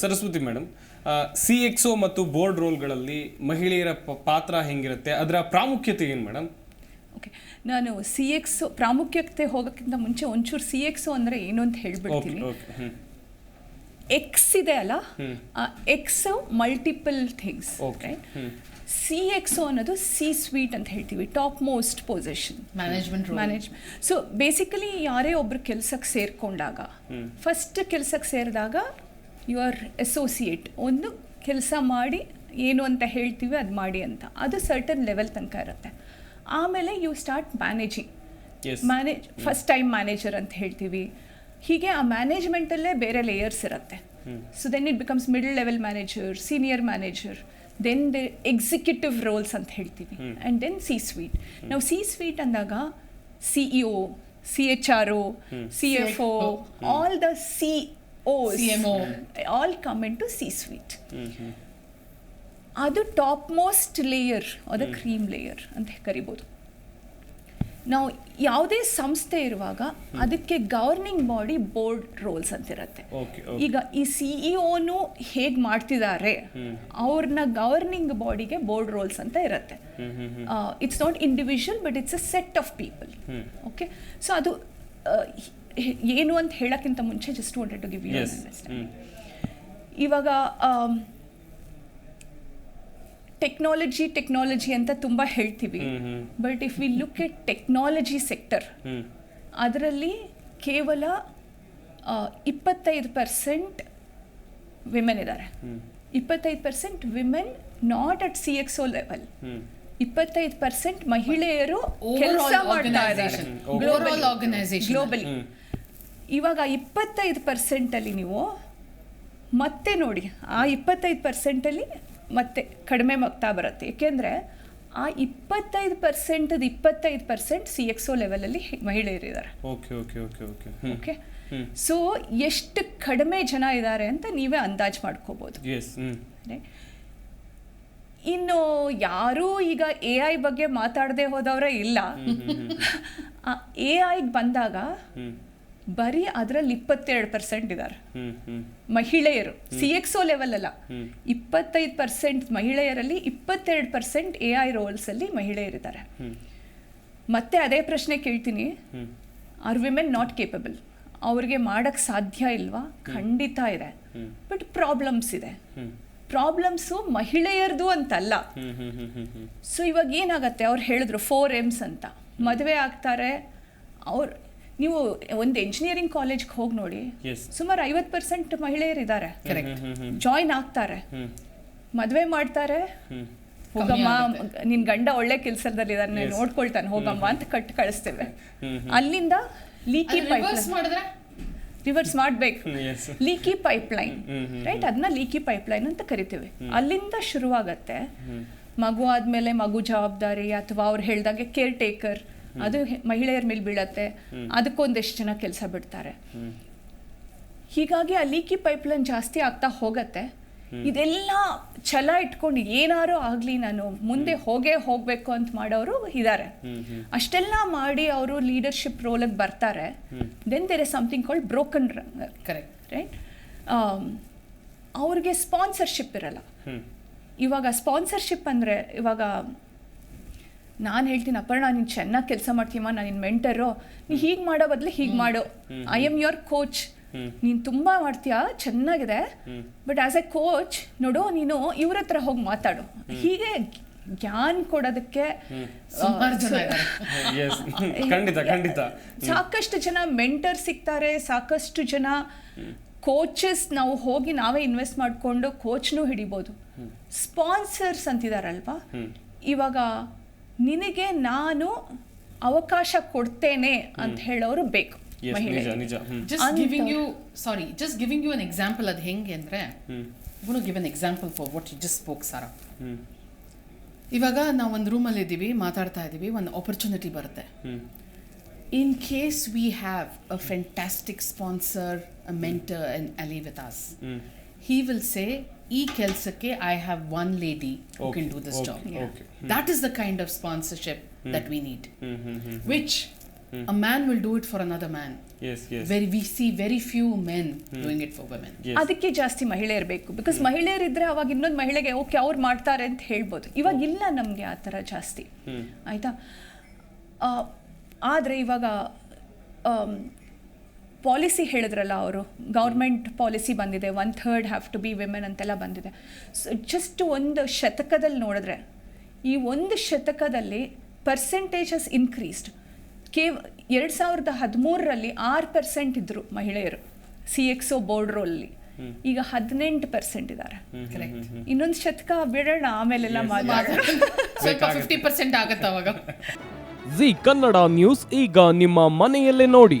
Saraswati madam C Exo ಮತ್ತು board ರೋಲ್ಗಳಲ್ಲಿ ಮಹಿಳೆಯರ ಪಾತ್ರ ಹೆಂಗಿರುತ್ತೆ? ಅದರ ಪ್ರಾಮುಖ್ಯತೆ ಏನು ಮೇಡಮ್ ಓಕೆ ನಾನು ಸಿ ಎಕ್ಸ್ ಪ್ರಾಮುಖ್ಯತೆ ಹೋಗೋಕ್ಕಿಂತ ಮುಂಚೆ ಒಂಚೂರು ಸಿ ಎಕ್ಸ್ ಅಂದರೆ ಏನು ಅಂತ ಹೇಳ್ಬಿಡ್ತೀನಿ. ಓಕೆ ಹ್ಮ್. ಎಕ್ಸ್ ಇದೆ ಅಲ್ಲ? X multiple things okay hmm. C X ಅನ್ನೋದು ಸಿ ಸ್ವೀಟ್ ಅಂತ ಹೇಳ್ತೀವಿ top most position management management so basically ಯಾರೇ ಒಬ್ರು ಕೆಲ್ಸಕ್ಕೆ ಸೇರಿಕೊಂಡಾಗ ಫಸ್ಟ್ ಕೆಲ್ಸಕ್ಕೆ ಸೇರಿದಾಗ ಯು ಆರ್ ಅಸೋಸಿಯೇಟ್ ಒಂದು ಕೆಲಸ ಮಾಡಿ ಏನು ಅಂತ ಹೇಳ್ತೀವಿ ಅದು ಮಾಡಿ ಅಂತ. ಅದು ಸರ್ಟನ್ ಲೆವೆಲ್ ತನಕ ಇರುತ್ತೆ. ಆಮೇಲೆ you start managing manage first time manager ಅಂತ ಹೇಳ್ತೀವಿ. ಹೀಗೆ ಆ ಮ್ಯಾನೇಜ್ಮೆಂಟಲ್ಲೇ ಬೇರೆ ಲೇಯರ್ಸ್ ಇರುತ್ತೆ. So then it becomes middle level manager senior manager then the executive roles ಅಂತ ಹೇಳ್ತೀವಿ. ಆ್ಯಂಡ್ ದೆನ್ ಸಿ ಸ್ವೀಟ್ ನಾವು ಸಿ ಸ್ವೀಟ್ ಅಂದಾಗ C E O C H R O C F O all the C O all come into C suite ಅದು top most layer ಅದ cream layer ಅಂತ ಕರಿಬೋದು. ನಾವು ಯಾವುದೇ ಸಂಸ್ಥೆ ಇರುವಾಗ ಅದಕ್ಕೆ ಗವರ್ನಿಂಗ್ ಬಾಡಿ ಬೋರ್ಡ್ ರೋಲ್ಸ್ ಅಂತಿರುತ್ತೆ ಈಗ ಈ ಸಿಇಒನು ಹೇಗ್ ಮಾಡ್ತಿದ್ದಾರೆ ಅವ್ರನ್ನ ಗವರ್ನಿಂಗ್ ಬಾಡಿಗೆ ಬೋರ್ಡ್ ರೋಲ್ಸ್ ಅಂತ ಇರುತ್ತೆ. It's not individual but it's a set of people okay so ಅದು ಏನು ಅಂತ ಹೇಳೋಕ್ಕಿಂತ ಮುಂಚೆ just wanted to give you ಇವಾಗ ಟೆಕ್ನಾಲಜಿ ಟೆಕ್ನಾಲಜಿ ಅಂತ ತುಂಬ ಹೇಳ್ತೀವಿ. But if we look at technology sector ಅದರಲ್ಲಿ ಕೇವಲ ಇಪ್ಪತ್ತೈದು ಪರ್ಸೆಂಟ್ ವಿಮೆನ್ ಇದ್ದಾರೆ. ಇಪ್ಪತ್ತೈದು percent women not at C X O level ಇಪ್ಪತ್ತೈದು ಪರ್ಸೆಂಟ್ ಮಹಿಳೆಯರು ಕೆಲಸ ಮಾಡ್ತಾ ಇದ್ದಾರೆ. ಗ್ಲೋಬಲಿ ಇವಾಗ ಇಪ್ಪತ್ತೈದು ಪರ್ಸೆಂಟಲ್ಲಿ ನೀವು ಮತ್ತೆ ನೋಡಿ ಆ ಇಪ್ಪತ್ತೈದು ಪರ್ಸೆಂಟಲ್ಲಿ ಮತ್ತೆ ಕಡಿಮೆ ಆಗ್ತಾ ಬರುತ್ತೆ. ಏಕೆಂದರೆ ಆ ಇಪ್ಪತ್ತೈದು ಪರ್ಸೆಂಟದ ಇಪ್ಪತ್ತೈದು ಪರ್ಸೆಂಟ್ ಸಿ ಎಕ್ಸ್ ಒ ಲೆವೆಲಲ್ಲಿ ಮಹಿಳೆಯರಿದ್ದಾರೆ okay okay okay okay okay so ಎಷ್ಟು ಕಡಿಮೆ ಜನ ಇದ್ದಾರೆ ಅಂತ ನೀವೇ ಅಂದಾಜು ಮಾಡ್ಕೋಬೋದು. ಇನ್ನು ಯಾರೂ ಈಗ ಎ ಐ ಬಗ್ಗೆ ಮಾತಾಡದೆ ಹೋದವರೇ ಇಲ್ಲ. ಎ ಐಗೆ ಬಂದಾಗ ಬರೀ ಅದರಲ್ಲಿ ಇಪ್ಪತ್ತೆರಡು ಪರ್ಸೆಂಟ್ ಇದ್ದಾರೆ ಮಹಿಳೆಯರು ಸಿ ಎಕ್ಸ್ ಒ ಲೆವೆಲ್ ಅಲ್ಲ. ಇಪ್ಪತ್ತೈದು ಪರ್ಸೆಂಟ್ ಮಹಿಳೆಯರಲ್ಲಿ ಇಪ್ಪತ್ತೆರಡು ಪರ್ಸೆಂಟ್ ಎ ಐ ರೋಲ್ಸಲ್ಲಿ ಮಹಿಳೆಯರಿದ್ದಾರೆ. ಹ್ಮ್. ಮತ್ತೆ ಅದೇ ಪ್ರಶ್ನೆ ಕೇಳ್ತೀನಿ. ಆರ್ ವಿಮೆನ್ ನಾಟ್ ಕೇಪಬಲ್ ಅವ್ರಿಗೆ ಮಾಡಕ್ಕೆ ಸಾಧ್ಯ ಇಲ್ವಾ? ಖಂಡಿತ ಇದೆ. ಬಟ್ ಪ್ರಾಬ್ಲಮ್ಸ್ ಇದೆ. ಪ್ರಾಬ್ಲಮ್ಸು ಮಹಿಳೆಯರ್ದು ಅಂತಲ್ಲ. ಸೊ ಇವಾಗ ಏನಾಗತ್ತೆ? ಅವ್ರು ಹೇಳಿದ್ರು ಫೋರ್ ಎಮ್ಸ್ ಅಂತ. ಮದುವೆ ಆಗ್ತಾರೆ. ಅವ್ರು ನೀವು ಒಂದು ಎಂಜಿನಿಯರಿಂಗ್ ಕಾಲೇಜ್ಗೆ ಹೋಗಿ ನೋಡಿ ಸುಮಾರು ಐವತ್ತು ಪರ್ಸೆಂಟ್ ಮಹಿಳೆಯರಿದ್ದಾರೆ. ಕರೆಕ್ಟ್ ಜಾಯಿನ್ ಆಗ್ತಾರೆ. ಮದುವೆ ಮಾಡ್ತಾರೆ. ಹೋಗಮ್ಮ. ನಿನ್ ಗಂಡ ಒಳ್ಳೆ ಕೆಲಸದಲ್ಲಿದ್ದಾನೆ Yes. ನೋಡ್ಕೊಳ್ತಾನೆ ಹೋಗಮ್ಮ ಅಂತ ಕಟ್ ಕಳಿಸ್ತೇವೆ. ಅಲ್ಲಿಂದ ಲೀಕಿ ಪೈಪ್ ರಿವರ್ಸ್ ಮಾಡಿದ್ರೆ? ರಿವರ್ಸ್ ಮಾಡಬೇಕು. ಲೀಕಿ ಪೈಪ್ಲೈನ್ ರೈಟ್ ಅದನ್ನ ಲೀಕಿ ಪೈಪ್ಲೈನ್ ಅಂತ ಕರಿತೀವಿ. ಅಲ್ಲಿಂದ ಶುರುವಾಗತ್ತೆ. ಮಗು ಆದ್ಮೇಲೆ ಮಗು ಜವಾಬ್ದಾರಿ ಅಥವಾ ಅವ್ರು ಹೇಳ್ದಾಗೆ ಕೇರ್ ಟೇಕರ್ ಅದು ಮಹಿಳೆಯರ ಮೇಲೆ ಬೀಳತ್ತೆ. ಅದಕ್ಕೊಂದಷ್ಟು ಜನ ಕೆಲಸ ಬಿಡ್ತಾರೆ. ಹೀಗಾಗಿ ಆ ಲೀಕಿ ಪೈಪ್ಲೈನ್ ಜಾಸ್ತಿ ಆಗ್ತಾ ಹೋಗತ್ತೆ. ಇದೆಲ್ಲ ಛಲ ಇಟ್ಕೊಂಡು ಏನಾರು ಆಗಲಿ ನಾನು ಮುಂದೆ ಹೋಗೇ ಹೋಗಬೇಕು ಅಂತ ಮಾಡೋರು ಇದ್ದಾರೆ ಹ್ಮ್ ಅಷ್ಟೆಲ್ಲ ಮಾಡಿ ಅವರು ಲೀಡರ್ಶಿಪ್ ರೋಲಿಗೆ ಬರ್ತಾರೆ. Then there is something called broken correct right ಅವ್ರಿಗೆ ಸ್ಪಾನ್ಸರ್ಶಿಪ್ ಇರಲ್ಲ. ಇವಾಗ ಸ್ಪಾನ್ಸರ್ಶಿಪ್ ಅಂದ್ರೆ ಇವಾಗ ನಾನು ಹೇಳ್ತೀನಿ ಅಪರ್ಣ ನೀನು ಚೆನ್ನಾಗಿ ಕೆಲಸ ಮಾಡ್ತೀಯಮ್ಮ ನಾನು ನಿನ್ನ ಮೆಂಟರು ನೀ ಹೀಗೆ ಮಾಡೋ ಬದಲು ಹೀಗೆ ಮಾಡು. ಐ ಆಮ್ ಯುವರ್ ಕೋಚ್ ನೀನು ತುಂಬ ಮಾಡ್ತೀಯಾ? ಚೆನ್ನಾಗಿದೆ. ಬಟ್ ಆ್ಯಸ್ ಎ ಕೋಚ್ ನೋಡು ನೀನು ಇವ್ರ ಹತ್ರ ಹೋಗಿ ಮಾತಾಡು. ಹೀಗೆ ಜ್ಞಾನ ಕೊಡೋದಕ್ಕೆ ಸುಮಾರು ಇದ್ದಾರೆ. ಎಸ್ ಖಂಡಿತ ಖಂಡಿತ. ಸಾಕಷ್ಟು ಜನ ಮೆಂಟರ್ ಸಿಗ್ತಾರೆ ಸಾಕಷ್ಟು ಜನ ಕೋಚಸ್ ನಾವು ಹೋಗಿ ನಾವೇ ಇನ್ವೆಸ್ಟ್ ಮಾಡಿಕೊಂಡು ಕೋಚ್ನೂ ಹಿಡಿಬೋದು. ಸ್ಪಾನ್ಸರ್ಸ್ ಅಂತಿದಾರಲ್ವಾ? ಇವಾಗ ನಿನಗೆ ನಾನು ಅವಕಾಶ ಕೊಡ್ತೇನೆ ಅಂತ ಹೇಳೋರು ಬೇಕು just giving you sorry just giving you an example ಅದು ಹೆಂಗೆ ಅಂದರೆ ಗುಣ give an example for what you just spoke ಸಾರ ಇವಾಗ ನಾವು ಒಂದು ರೂಮಲ್ಲಿ ಇದ್ದೀವಿ ಮಾತಾಡ್ತಾ ಇದ್ದೀವಿ ಒಂದು ಆಪರ್ಚುನಿಟಿ ಬರುತ್ತೆ. ಹ್ಮ್. In case we have a fantastic sponsor a mentor and ally with us hmm. Will say say ಈ ಕೆಲಸಕ್ಕೆ I have one lady who can do this job. That is the kind of sponsorship that we need which a man will do it for another man very we see very few men doing it for women ಅದಕ್ಕೆ ಜಾಸ್ತಿ ಮಹಿಳೆಯರು ಬೇಕು because ಮಹಿಳೆಯರಿದ್ರೆ ಅವಾಗ ಇನ್ನೊಂದು ಮಹಿಳೆಗೆ okay ಅವ್ರು ಮಾಡ್ತಾರೆ ಅಂತ ಹೇಳ್ಬೋದು. ಇವಾಗ ಇಲ್ಲ ನಮಗೆ ಆ ಥರ ಜಾಸ್ತಿ. ಆಯಿತಾ? ಆದರೆ ಇವಾಗ ಪಾಲಿಸಿ ಹೇಳಿದ್ರಲ್ಲ ಅವರು ಗೌರ್ಮೆಂಟ್ ಪಾಲಿಸಿ ಬಂದಿದೆ one third have to be women ಅಂತೆಲ್ಲ ಬಂದಿದೆ. ಸೊ ಜಸ್ಟ್ ಒಂದು ಶತಕದಲ್ಲಿ ನೋಡಿದ್ರೆ ಈ ಒಂದು ಶತಕದಲ್ಲಿ ಪರ್ಸೆಂಟೇಜಸ್ ಇನ್ಕ್ರೀಸ್ಡ್ ಕೇವ್ ಎರಡು ಸಾವಿರದ ಹದಿಮೂರರಲ್ಲಿ ಆರು ಪರ್ಸೆಂಟ್ ಇದ್ದರು ಮಹಿಳೆಯರು ಸಿ ಎಕ್ಸ್ ಒ ಬೋರ್ಡ್ ರೋಲಲ್ಲಿ ಈಗ ಹದಿನೆಂಟು ಪರ್ಸೆಂಟ್ ಇದ್ದಾರೆ. ಇನ್ನೊಂದು ಶತಕ ಬಿಡೋಣ ಆಮೇಲೆಲ್ಲ ಫಿಫ್ಟಿ ಪರ್ಸೆಂಟ್ ಆಗತ್ತೆ ಅವಾಗ. ಜಿ ಕನ್ನಡ ನ್ಯೂಸ್ ಈಗ ನಿಮ್ಮ ಮನೆಯಲ್ಲೇ ನೋಡಿ.